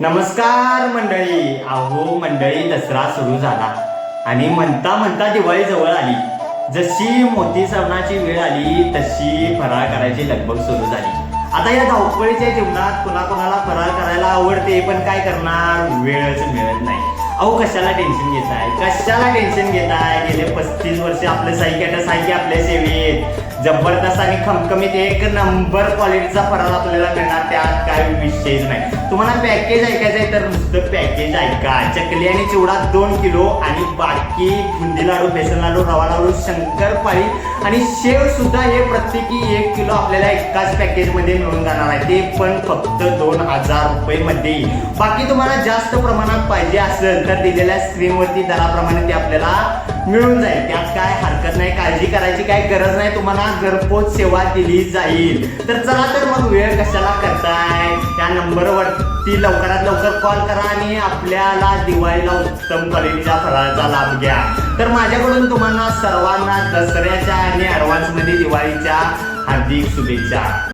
नमस्कार मंडळी. अहो मंडळी दसरा सुरू झाला. आणि म्हणता म्हणता दिवाळी जवळ आली. जशी मोती सणाची वेळ आली तशी फराळ करायची लगबग सुरू झाली. आता या धावपळीच्या जीवनात कोणाकोणाला फराळ करायला आवडते पण काय करणार? वेळच मिळत नाही. अहो कशाला टेन्शन घेताय? कशाला टेन्शन घेताय? गेले पस्तीस वर्ष आपले साईकॅटस आहे की आपल्या सेवेत. जबरदस्त आणि खमखमीत एक नंबर क्वालिटीचा फराळ आपल्याला मिळणार त्यात काय विषयच नाही. तुम्हाला पॅकेज ऐकायचं आहे तर नुसतं पॅकेज ऐका. चकली आणि चिवडा दोन किलो आणि बाकी बुंदी लाडू बेसन लाडू रवा लाडू शंकरपाळी आणि शेव सुद्धा हे प्रत्येकी एक किलो आपल्याला एकाच पॅकेजमध्ये मिळून जाणार आहे. ते पण फक्त दोन हजार रुपये मध्ये बाकी तुम्हाला जास्त प्रमाणात पाहिजे असेल तर दिलेल्या स्क्रीनवरती दराप्रमाणे ते आपल्याला मिळून जाईल. त्यात काय हरकत नाही काळजी करायची काय गरज नाही. तुम्हाला घरपोच सेवा दिली जाईल. तर चला तर मग वेळ कशाला करताय? त्या नंबरवरती लवकरात लवकर कॉल करा आणि आपल्याला दिवाळीला उत्तम क्वालिटीच्या फराळाचा लाभ घ्या. तर माझ्याकडून तुम्हाला सर्वांना दसऱ्याच्या आणि ऍडव्हान्समध्ये दिवाळीच्या हार्दिक शुभेच्छा.